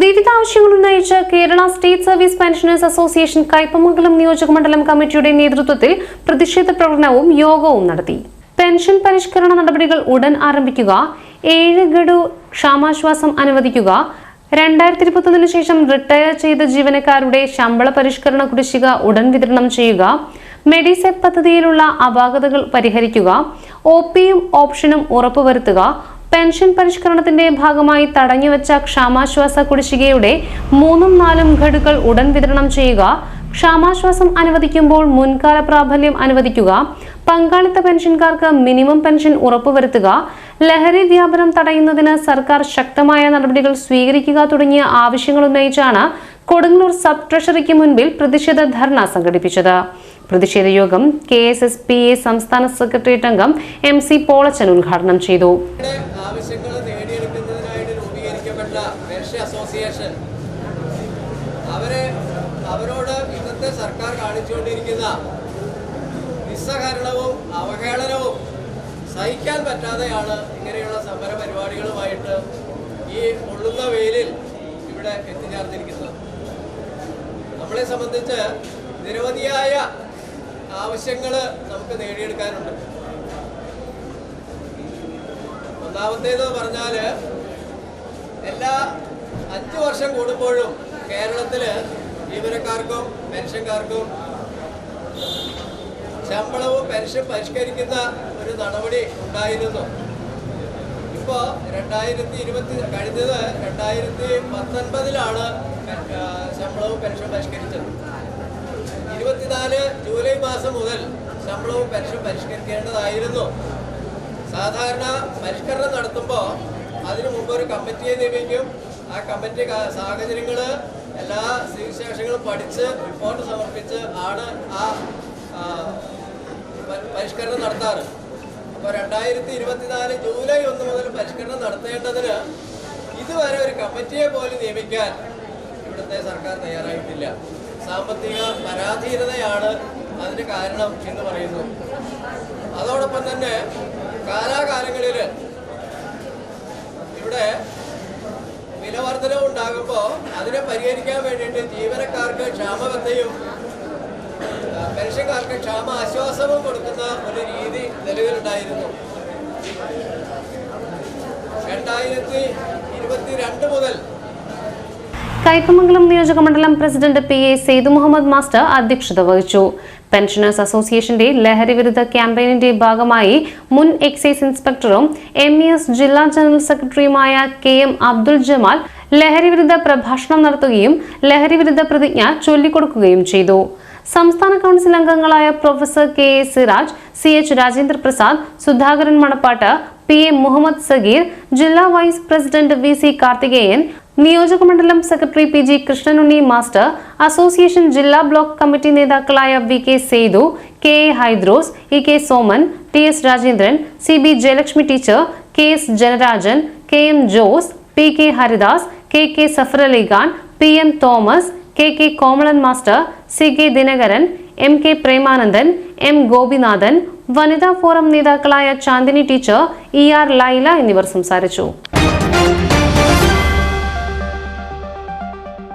വിവിധ ആവശ്യങ്ങൾ ഉന്നയിച്ച് Kerala state service pensioners association Kaipamangalam നിയോജക മണ്ഡലം കമ്മിറ്റിയുടെ നേതൃത്വത്തിൽ പ്രതിഷേധ പ്രകടനവും യോഗവും നടത്തി. പെൻഷൻ പരിഷ്കരണ നടപടികൾ ഉടൻ ആരംഭിക്കുക ഏഴ് ഗഡു ക്ഷാമാശ്വാസം അനുവദിക്കുക രണ്ടായിരത്തി ഇരുപത്തൊന്നിന് ശേഷം റിട്ടയർ ചെയ്ത ജീവനക്കാരുടെ ശമ്പള പരിഷ്കരണ കുടിശ്ശിക ഉടൻ വിതരണം ചെയ്യുക മെഡിസെപ് പദ്ധതിയിലുള്ള അപാകതകൾ പരിഹരിക്കുക ഒ പിയും ഓപ്ഷനും ഉറപ്പുവരുത്തുക പെൻഷൻ പരിഷ്കരണത്തിന്റെ ഭാഗമായി തടഞ്ഞുവച്ച ക്ഷാമാശ്വാസ കുടിശ്ശികയുടെ മൂന്നും നാലും ഘടുക്കൾ ഉടൻ വിതരണം ചെയ്യുക. ക്ഷാമാശ്വാസം അനുവദിക്കുമ്പോൾ മുൻകാല പ്രാബല്യം അനുവദിക്കുക. പങ്കാളിത്ത പെൻഷൻകാർക്ക് മിനിമം പെൻഷൻ ഉറപ്പുവരുത്തുക. ലഹരി വ്യാപനം തടയുന്നതിന് സർക്കാർ ശക്തമായ നടപടികൾ സ്വീകരിക്കുക തുടങ്ങിയ ആവശ്യങ്ങൾ ഉന്നയിച്ചാണ് കൊടുങ്ങല്ലൂർ സബ് ട്രഷറിക്ക് മുൻപിൽ പ്രതിഷേധ ധർണ സംഘടിപ്പിച്ചത്. പ്രതിഷേധ യോഗം K S S P A സംസ്ഥാന സെക്രട്ടേറിയറ്റ് അംഗം എം സി പോളച്ചൻ ഉദ്ഘാടനം ചെയ്തു. അവരെ അവരോട് ഇന്നത്തെ സർക്കാർ കാണിച്ചുകൊണ്ടിരിക്കുന്ന നിസ്സഹകരണവും അവഹേളനവും സഹിക്കാൻ പറ്റാതെയാണ് ഇങ്ങനെയുള്ള സമര പരിപാടികളുമായിട്ട് ഈ പൊള്ളുന്ന വെയിലിൽ ഇവിടെ എത്തിച്ചേർന്നിരിക്കുന്നത്. നമ്മളെ സംബന്ധിച്ച് നിരവധിയായ ആവശ്യങ്ങൾ നമുക്ക് നേടിയെടുക്കാനുണ്ട്. ഒന്നാമത്തേത് പറഞ്ഞാൽ എല്ലാ അഞ്ച് വർഷം കൂടുമ്പോഴും കേരളത്തിൽ ജീവനക്കാർക്കും പെൻഷൻകാർക്കും ശമ്പളവും പെൻഷൻ പരിഷ്കരിക്കുന്ന ഒരു നടപടി ഉണ്ടായിരുന്നു. ഇപ്പോൾ രണ്ടായിരത്തി ഇരുപത്തി കഴിഞ്ഞത് രണ്ടായിരത്തി പത്തൊൻപതിലാണ് ശമ്പളവും പെൻഷൻ പരിഷ്കരിച്ചത്. ഇരുപത്തിനാല് ജൂലൈ മാസം മുതൽ ശമ്പളവും പെൻഷൻ പരിഷ്കരിക്കേണ്ടതായിരുന്നു. സാധാരണ പരിഷ്കരണം നടത്തുമ്പോൾ അതിനു മുമ്പ് ഒരു കമ്മിറ്റിയെ നിയമിക്കും. ആ കമ്മിറ്റി സാഹചര്യങ്ങൾ എല്ലാ സ്ഥിതിവിശേഷങ്ങളും പഠിച്ച് റിപ്പോർട്ട് സമർപ്പിച്ച് ആണ് ആ ആ, പരിഷ്കരണം നടത്താറ്. അപ്പോൾ രണ്ടായിരത്തി ഇരുപത്തിനാല് ജൂലൈ ഒന്ന് മുതൽ പരിഷ്കരണം നടത്തേണ്ടതിന് ഇതുവരെ ഒരു കമ്മിറ്റിയെ പോലും നിയമിക്കാൻ ഇവിടുത്തെ സർക്കാർ തയ്യാറായിട്ടില്ല. സാമ്പത്തിക പരാധീനതയാണ് അതിന് കാരണം എന്ന് പറയുന്നു. അതോടൊപ്പം തന്നെ കാലാകാലങ്ങളിൽ ഇവിടെ വിലവർധനവ് ഉണ്ടാകുമ്പോൾ അതിനെ പരിഹരിക്കാൻ വേണ്ടിയിട്ട് ജീവനക്കാർക്ക് ക്ഷാമബത്തയും ആ, പെൻഷൻകാർക്ക് ക്ഷാമ ആശ്വാസവും കൊടുക്കുന്ന ഒരു രീതി നിലവിലുണ്ടായിരുന്നു. രണ്ടായിരത്തി ഇരുപത്തി രണ്ട് മുതൽ കയ്പമംഗലം നിയോജക മണ്ഡലം president P A Saidu Muhammad master അധ്യക്ഷത വഹിച്ചു. പെൻഷനേഴ്സ് അസോസിയേഷന്റെ ലഹരി വിരുദ്ധ ക്യാമ്പയിനിന്റെ ഭാഗമായി മുൻ എക്സൈസ് ഇൻസ്പെക്ടറും എം ഇ എസ് ജില്ലാ ജനറൽ സെക്രട്ടറിയുമായ കെ എം അബ്ദുൽ ജമാൽ ലഹരി വിരുദ്ധ പ്രഭാഷണം നടത്തുകയും ലഹരി വിരുദ്ധ പ്രതിജ്ഞ ചൊല്ലിക്കൊടുക്കുകയും ചെയ്തു. സംസ്ഥാന കൗൺസിൽ അംഗങ്ങളായ professor K A Siraj C H Rajendra Prasad Sudhakaran Manappat P A Muhammad Sageer ജില്ലാ vice president V C Karthikeyan നിയോജക മണ്ഡലം secretary P G Krishnanunni master association ജില്ലാ ബ്ലോക്ക് കമ്മിറ്റി നേതാക്കളായ V K Saidu K A Hydros E K Soman T S Rajendran C B Jayalakshmi teacher K S Janarajan K M Jose P K Haridas K K Khan P M Thomas K K Komalan master C K Dinakaran M K Premanandan M Gopinathan വനിതാ forum നേതാക്കളായ Chandini teacher E R Laila എന്നിവർ സംസാരിച്ചു.